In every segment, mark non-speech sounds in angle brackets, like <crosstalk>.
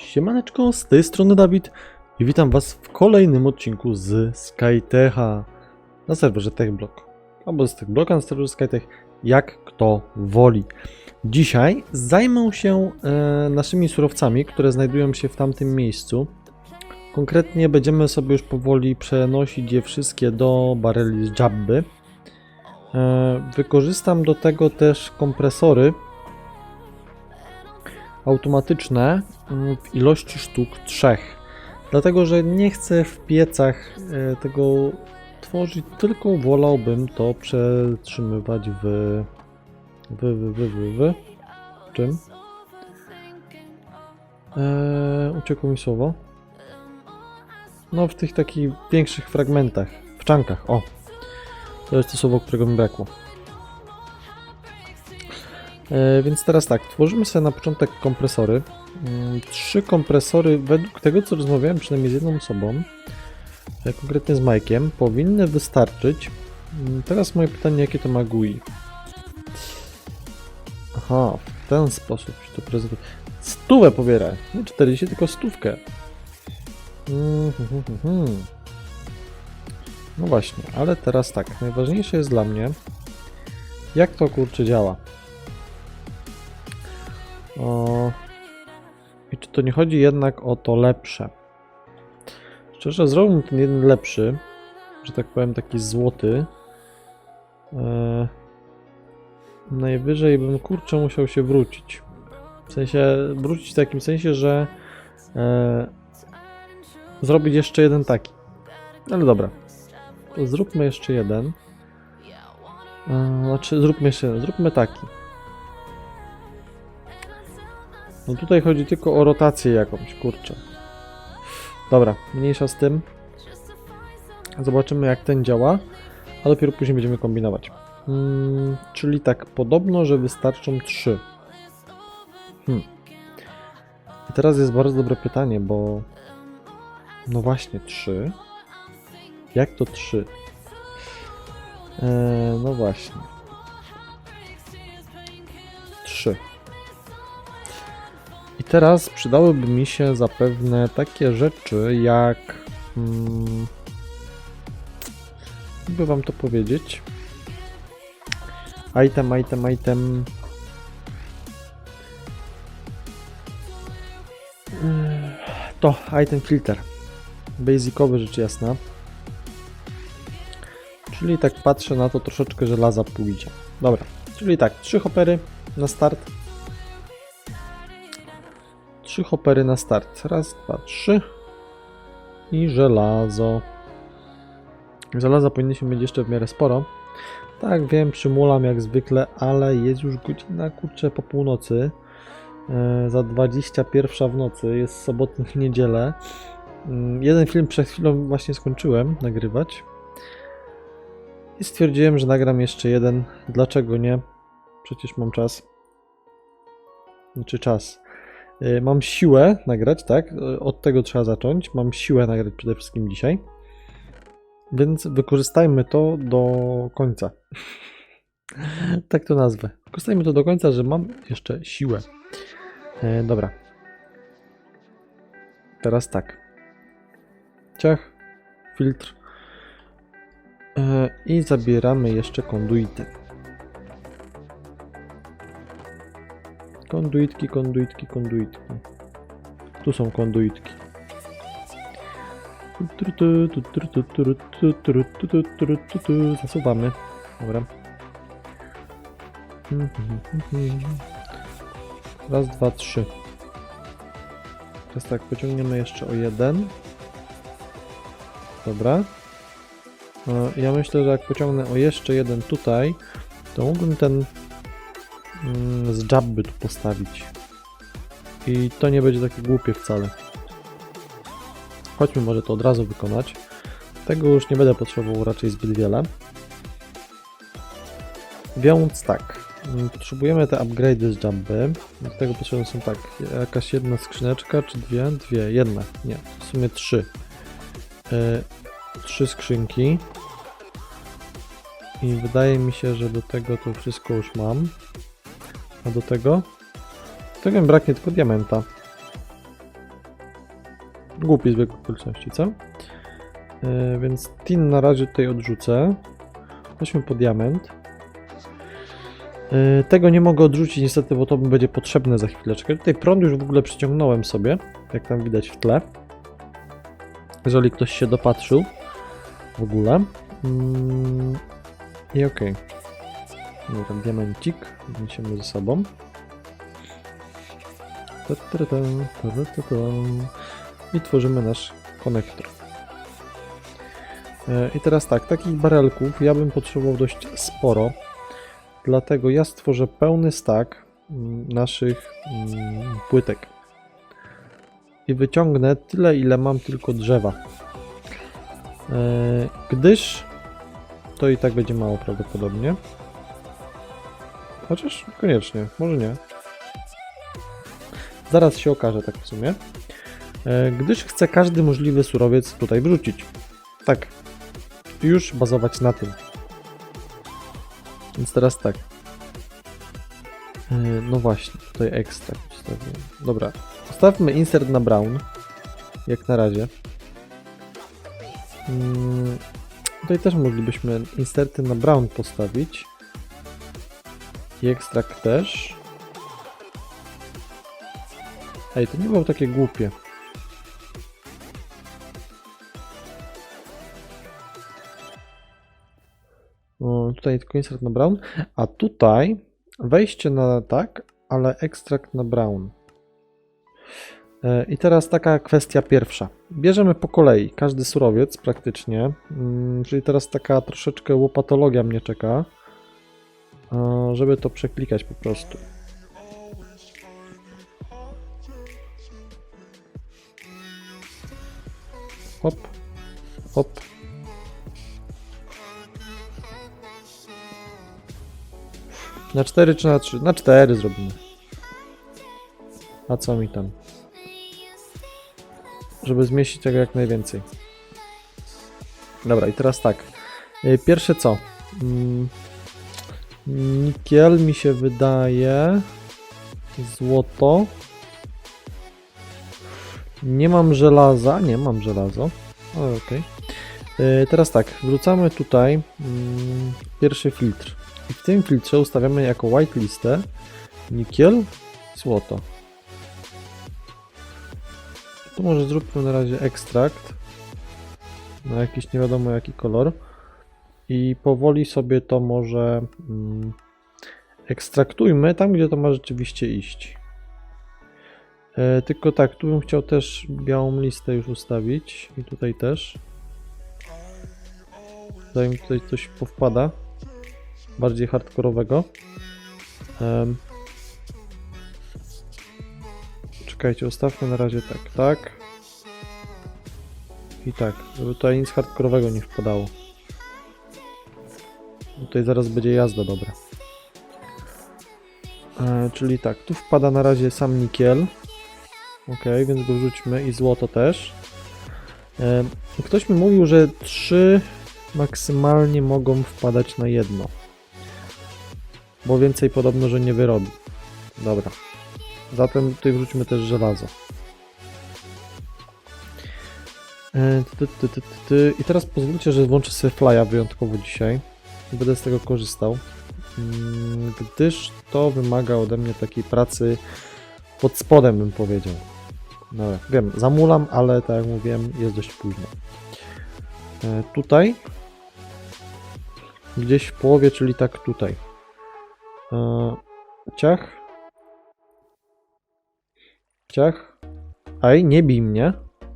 Siemaneczko, z tej strony Dawid i witam was w kolejnym odcinku z SkyTecha na serwerze TechBlock. Albo z TechBlocka na serwerze SkyTech, jak kto woli. Dzisiaj zajmę się e, naszymi surowcami, które znajdują się w tamtym miejscu. Konkretnie będziemy sobie już powoli przenosić je wszystkie do bareli z Jabby. E, wykorzystam do tego też kompresory, automatyczne mm, w ilości sztuk trzech. Dlatego, że nie chcę w piecach e, tego tworzyć, tylko wolałbym to przetrzymywać w. w. w. w. w. w. czym? Eee, uciekło mi słowo. No, w tych takich większych fragmentach, w czankach, o. To jest to słowo, którego mi brakło. E, więc teraz tak, tworzymy sobie na początek kompresory. Mm, Trzy kompresory, według tego co rozmawiałem przynajmniej z jedną osobą, e, konkretnie z Majkiem, powinny wystarczyć. Mm, Teraz moje pytanie, jakie to ma GUI? Aha, w ten sposób się to prezentuje. Stówę pobiera, nie 40, tylko stówkę. No właśnie, ale teraz tak, najważniejsze jest dla mnie, jak to kurczę działa. O... I czy to nie chodzi jednak o to lepsze? Szczerze, zrobiłbym ten jeden lepszy, że tak powiem, taki złoty. E... Najwyżej bym kurczę musiał się wrócić. W sensie, wrócić w takim sensie, że e... zrobić jeszcze jeden taki. Ale dobra. Zróbmy jeszcze jeden. E... Znaczy, zróbmy jeszcze jeden. Zróbmy taki. No tutaj chodzi tylko o rotację jakąś, kurczę. Dobra, mniejsza z tym. Zobaczymy jak ten działa, a dopiero później będziemy kombinować. Mm, czyli tak, podobno, że wystarczą trzy. Hmm. I teraz jest bardzo dobre pytanie, bo... No właśnie, trzy. Jak to trzy? Eee, no właśnie. Teraz przydałyby mi się zapewne takie rzeczy jak. Hmm, jakby wam to powiedzieć. Item, item, item. To, item filter. Basicowy rzecz jasna. Czyli tak patrzę na to troszeczkę żelaza pójdzie. Dobra, czyli tak, trzy hopery na start. Trzy hopery na start. Raz, dwa, trzy. I żelazo. Żelaza powinniśmy mieć jeszcze w miarę sporo. Tak, wiem, przymulam jak zwykle, ale jest już godzina, kurczę, po północy. E, za 21 w nocy, jest sobotę w niedzielę. Mm, Jeden film przed chwilą właśnie skończyłem nagrywać. I stwierdziłem, że nagram jeszcze jeden. Dlaczego nie? Przecież mam czas. Znaczy czas. Y, Mam siłę nagrać, tak? Y, Od tego trzeba zacząć. Mam siłę nagrać przede wszystkim dzisiaj. Więc wykorzystajmy to do końca. <laughs> tak to nazwę. Wykorzystajmy to do końca, że mam jeszcze siłę. E, dobra. Teraz tak. Ciach, filtr. E, I zabieramy jeszcze konduity. Konduitki, konduitki, konduitki. Tu są konduitki. Zasuwamy. Dobra. Raz, dwa, trzy. Teraz tak, pociągniemy jeszcze o jeden. Dobra. E, Ja myślę, że jak pociągnę o jeszcze jeden tutaj, to mógłbym ten mm, z jabby tu postawić. I to nie będzie takie głupie wcale. Chodźmy może to od razu wykonać. Tego już nie będę potrzebował raczej zbyt wiele. Więc tak, mm, potrzebujemy te upgrade'y z jabby. Do tego potrzebne są tak, jakaś jedna skrzyneczka, czy dwie? Dwie, jedna, nie, w sumie trzy. E, trzy skrzynki. I wydaje mi się, że do tego to wszystko już mam. A do tego? Do tego mi braknie tylko diamenta. Głupi zbieg okoliczności, co? E, więc tin na razie tutaj odrzucę. Weźmy po diament. E, tego nie mogę odrzucić niestety, bo to będzie potrzebne za chwileczkę. Tutaj prąd już w ogóle przyciągnąłem sobie, jak tam widać w tle. Jeżeli ktoś się dopatrzył w ogóle. Mm, I okej. Dobra, diamencik. Wniesiemy ze sobą. Ta, ta, ta, ta, ta, ta. I tworzymy nasz konektor. E, I teraz tak, takich barelków ja bym potrzebował dość sporo. Dlatego ja stworzę pełny stack mm, naszych mm, płytek. I wyciągnę tyle, ile mam tylko drzewa. E, Gdyż to i tak będzie mało prawdopodobnie. Chociaż koniecznie, może nie. Zaraz się okaże tak w sumie. E, Gdyż chcę każdy możliwy surowiec tutaj wrzucić. Tak. Już bazować na tym. Więc teraz tak. E, No właśnie, tutaj ekstrakt ustawiłem. Dobra, ustawmy insert na brown. Jak na razie. Mm, Tutaj też moglibyśmy inserty na brown postawić. I ekstrakt też. Ej, to nie było takie głupie. O, tutaj tylko insert na brown, a tutaj wejście na tak, ale ekstrakt na brown. E, I teraz taka kwestia pierwsza. Bierzemy po kolei każdy surowiec praktycznie, mm, czyli teraz taka troszeczkę łopatologia mnie czeka, żeby to przeklikać po prostu. Hop, hop. Na 4 czy na 3? Na 4 zrobimy. A co mi tam? Żeby zmieścić tego jak najwięcej. Dobra, i teraz tak. Y, Pierwsze co? Mm, Nikiel mi się wydaje. Złoto. Nie mam żelaza. Nie mam żelazo. Okej. Y, Teraz tak, wrzucamy tutaj mm, pierwszy filtr. I w tym filtrze ustawiamy jako whitelistę nikiel, złoto. Tu może zróbmy na razie ekstrakt na jakiś nie wiadomo jaki kolor i powoli sobie to może mm, ekstraktujmy tam, gdzie to ma rzeczywiście iść. E, tylko tak, tu bym chciał też białą listę już ustawić i tutaj też. Zanim tutaj coś powpada bardziej hardkorowego. Czekajcie, ustawmy na razie tak, tak. I tak, żeby tutaj nic hardkorowego nie wpadało. Tutaj zaraz będzie jazda dobra. E, czyli tak, tu wpada na razie sam nikiel. Ok, więc go wrzućmy i złoto też. E, ktoś mi mówił, że trzy maksymalnie mogą wpadać na jedno. Bo więcej podobno, że nie wyrobi. Dobra. Zatem tutaj wrzućmy też żelazo. E. I teraz pozwólcie, że włączę sobie flya wyjątkowo dzisiaj. Będę z tego korzystał. Mm, Gdyż to wymaga ode mnie takiej pracy pod spodem, bym powiedział. No, wiem, zamulam, ale tak jak mówiłem, jest dość późno. E, Tutaj gdzieś w połowie, czyli tak tutaj. E, Ciach. Ciach. Aj, nie bij mnie.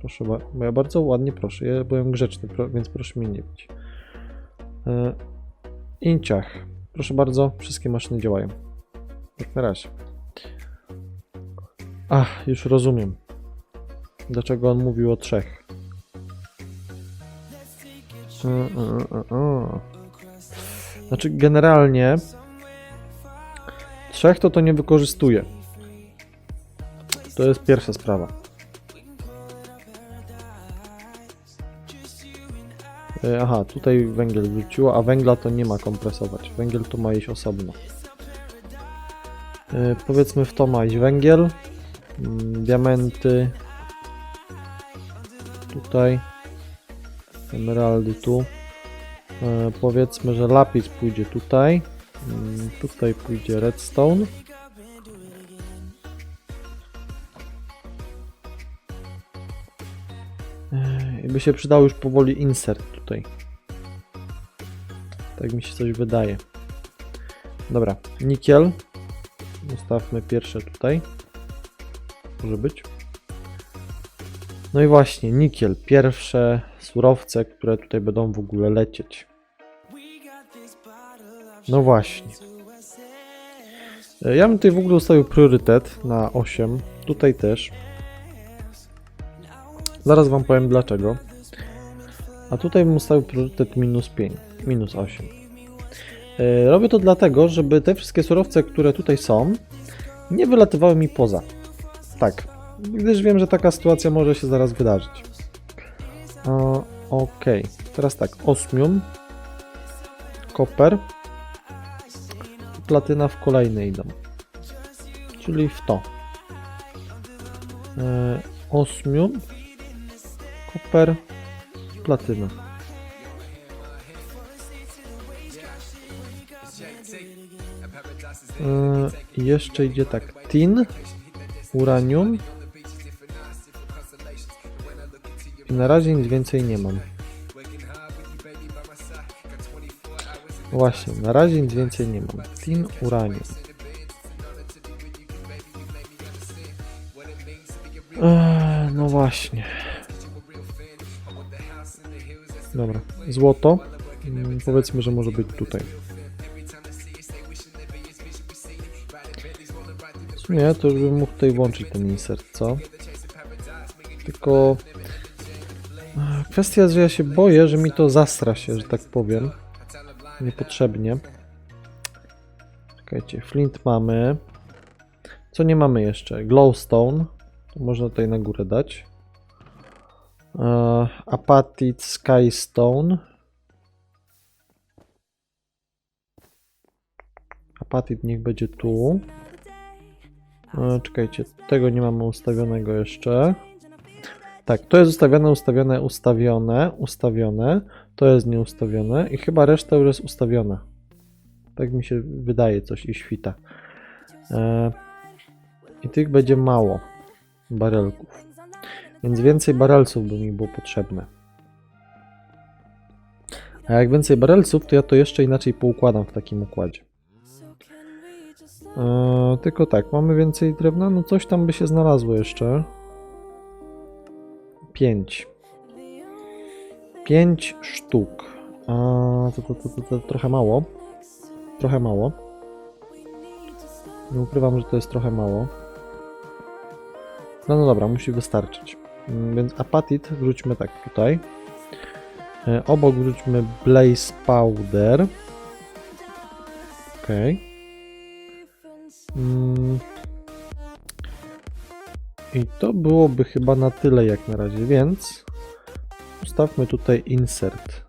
Proszę, bo ja bardzo ładnie proszę. Ja byłem grzeczny, więc proszę mnie nie bić. E, I ciach. Proszę bardzo, wszystkie maszyny działają. Jak na razie. Ach, już rozumiem. Dlaczego on mówił o trzech. E, e, e. Znaczy, generalnie trzech to to nie wykorzystuje. To jest pierwsza sprawa. Aha, tutaj węgiel wrzuciło, a węgla to nie ma kompresować. Węgiel to ma iść osobno. E, Powiedzmy w to ma iść węgiel, mm, diamenty tutaj. Emeraldy tu. E, powiedzmy, że lapis pójdzie tutaj. Mm, Tutaj pójdzie redstone. I by się przydał już powoli insert tutaj. Tak mi się coś wydaje. Dobra, nikiel. Ustawmy pierwsze tutaj. Może być. No i właśnie, nikiel. Pierwsze surowce, które tutaj będą w ogóle lecieć. No właśnie. E, Ja bym tutaj w ogóle ustawił priorytet na 8. Tutaj też. Zaraz wam powiem dlaczego. A tutaj bym ustawił priorytet minus 5, minus 8. E, Robię to dlatego, żeby te wszystkie surowce, które tutaj są, nie wylatywały mi poza. Tak, gdyż wiem, że taka sytuacja może się zaraz wydarzyć. E, ok, teraz tak, osmium, koper, platyna w kolejne idą. Czyli w to. E, osmium, koper, platyna. E, i jeszcze idzie tak, tin, uranium. I na razie nic więcej nie mam. Właśnie, na razie nic więcej nie mam. Tin, uranium. Eee, no właśnie. Dobra, złoto. Mm, powiedzmy, że może być tutaj. Sumie to już bym mógł tutaj włączyć ten insert, co? Tylko kwestia że ja się boję, że mi to zastra się, że tak powiem. Niepotrzebnie. Czekajcie, flint mamy. Co nie mamy jeszcze? Glowstone. To można tutaj na górę dać. E, Apatit Skystone. Apatit niech będzie tu. E, czekajcie, tego nie mamy ustawionego jeszcze. Tak, to jest ustawione, ustawione, ustawione, ustawione. To jest nieustawione i chyba reszta już jest ustawiona. Tak mi się wydaje, coś i świta. E, I tych będzie mało barelków. Więc więcej barelców by mi było potrzebne. A jak więcej barelców, to ja to jeszcze inaczej poukładam w takim układzie. E, tylko tak, mamy więcej drewna, no coś tam by się znalazło jeszcze. 5. 5 sztuk. A, to, to, to, to, to trochę mało. Trochę mało. Nie ukrywam, że to jest trochę mało. No, no dobra, musi wystarczyć. Mm, Więc apatit wrzućmy tak tutaj. E, Obok wrzućmy blaze powder. Okej. Mm. I to byłoby chyba na tyle jak na razie, więc ustawmy tutaj insert.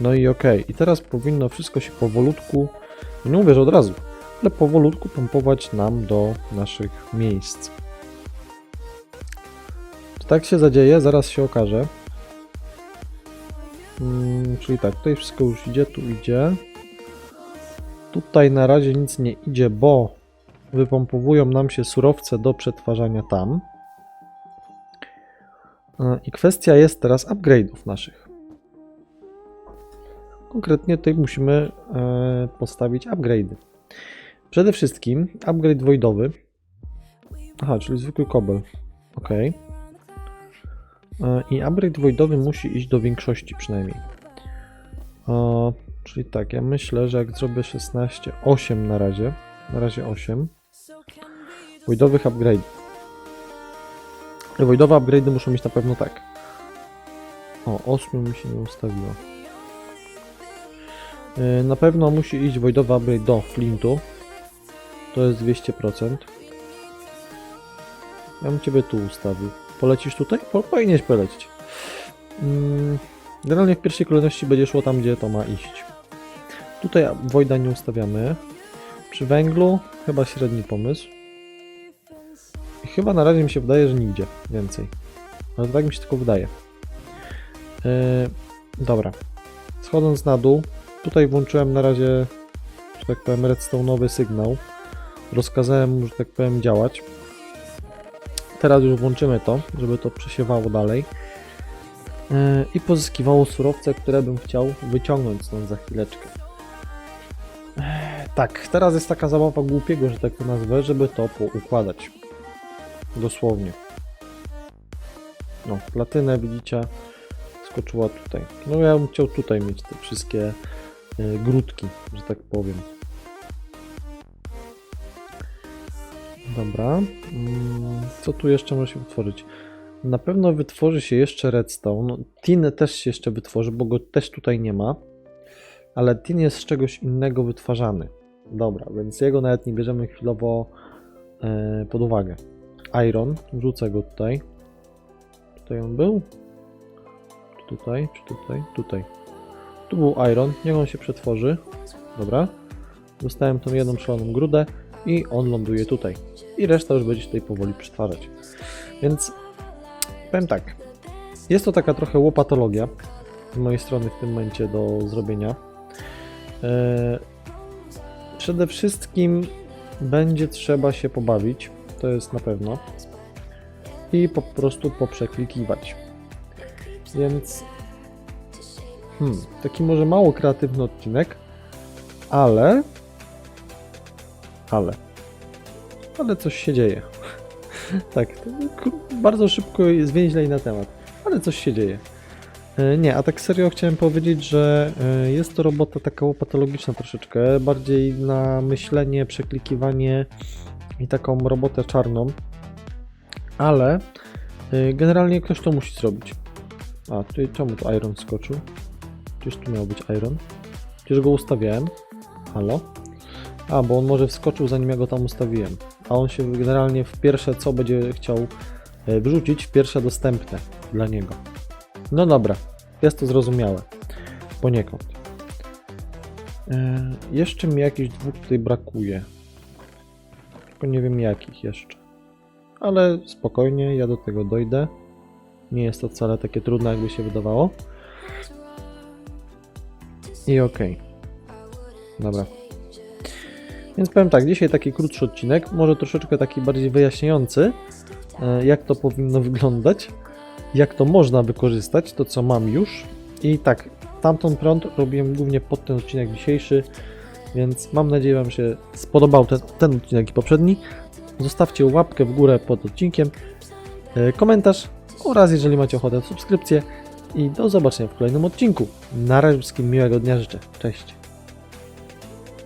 No i ok. I teraz powinno wszystko się powolutku, nie mówię, że od razu, ale powolutku pompować nam do naszych miejsc. Czy tak się zadzieje? Zaraz się okaże. Mm, czyli tak, tutaj wszystko już idzie, tu idzie. Tutaj na razie nic nie idzie, bo wypompowują nam się surowce do przetwarzania tam. E, I kwestia jest teraz upgrade'ów naszych. Konkretnie tutaj musimy e, postawić upgrade'y. Przede wszystkim upgrade voidowy. Aha, czyli zwykły kobel. Ok. E, I upgrade voidowy musi iść do większości przynajmniej. E, czyli tak, ja myślę, że jak zrobię 16, 8 na razie. Na razie 8. Voidowych upgrade'ów. Voidowe upgrade'y muszą mieć na pewno tak. O, 8 mi się nie ustawiło. Yy, Na pewno musi iść voidowy upgrade do flintu. To jest 200%. Ja bym ciebie tu ustawił. Polecisz tutaj? Po, powinieneś polecić. Mm, Generalnie w pierwszej kolejności będzie szło tam, gdzie to ma iść. Tutaj Voida nie ustawiamy. Przy węglu chyba średni pomysł. I chyba na razie mi się wydaje, że nigdzie więcej. Ale tak mi się tylko wydaje. Yy, dobra. Schodząc na dół, tutaj włączyłem na razie, że tak powiem, redstone'owy sygnał. Rozkazałem mu, że tak powiem, działać. Teraz już włączymy to, żeby to przesiewało dalej. Yy, I pozyskiwało surowce, które bym chciał wyciągnąć stąd za chwileczkę. Tak, teraz jest taka zabawa głupiego, że tak to nazwę, żeby to poukładać. Dosłownie. No, platynę widzicie, skoczyła tutaj. No ja bym chciał tutaj mieć te wszystkie y, grudki, że tak powiem. Dobra. Mm, Co tu jeszcze może się wytworzyć? Na pewno wytworzy się jeszcze redstone. No, tin też się jeszcze wytworzy, bo go też tutaj nie ma. Ale tin jest z czegoś innego wytwarzany. Dobra, więc jego nawet nie bierzemy chwilowo e, pod uwagę. Iron, wrzucę go tutaj. Tutaj on był? Czy tutaj? Czy tutaj? Tutaj. Tu był Iron, niech on się przetworzy. Dobra. Dostałem tą jedną szaloną grudę i on ląduje tutaj. I reszta już będzie się tutaj powoli przetwarzać. Więc powiem tak. Jest to taka trochę łopatologia z mojej strony w tym momencie do zrobienia. Eee, Przede wszystkim będzie trzeba się pobawić, to jest na pewno. I po prostu poprzeklikiwać. Więc hmm, taki może mało kreatywny odcinek, ale ale ale coś się dzieje. <laughs> tak, to bardzo szybko zwięźlej na temat, ale coś się dzieje. E, Nie, a tak serio chciałem powiedzieć, że e, jest to robota taka łopatologiczna troszeczkę, bardziej na myślenie, przeklikiwanie i taką robotę czarną, ale e, generalnie ktoś to musi zrobić. A, tutaj czemu tu Iron skoczył? Przecież tu miał być Iron. Przecież go ustawiałem. Halo? A, bo on może wskoczył zanim ja go tam ustawiłem. A on się generalnie w pierwsze co będzie chciał e, wrzucić, w pierwsze dostępne dla niego. No dobra, jest to zrozumiałe. Poniekąd. E, jeszcze mi jakichś dwóch tutaj brakuje. Tylko nie wiem jakich jeszcze. Ale spokojnie, ja do tego dojdę. Nie jest to wcale takie trudne, jakby się wydawało. I okej. Dobra. Więc powiem tak, dzisiaj taki krótszy odcinek, może troszeczkę taki bardziej wyjaśniający, e, jak to powinno wyglądać jak to można wykorzystać, to co mam już. I tak, tamten prąd robiłem głównie pod ten odcinek dzisiejszy, więc mam nadzieję, Wam się spodobał ten, ten odcinek i poprzedni. Zostawcie łapkę w górę pod odcinkiem, e, komentarz oraz jeżeli macie ochotę subskrypcję i do zobaczenia w kolejnym odcinku. Na razie wszystkim miłego dnia życzę. Cześć.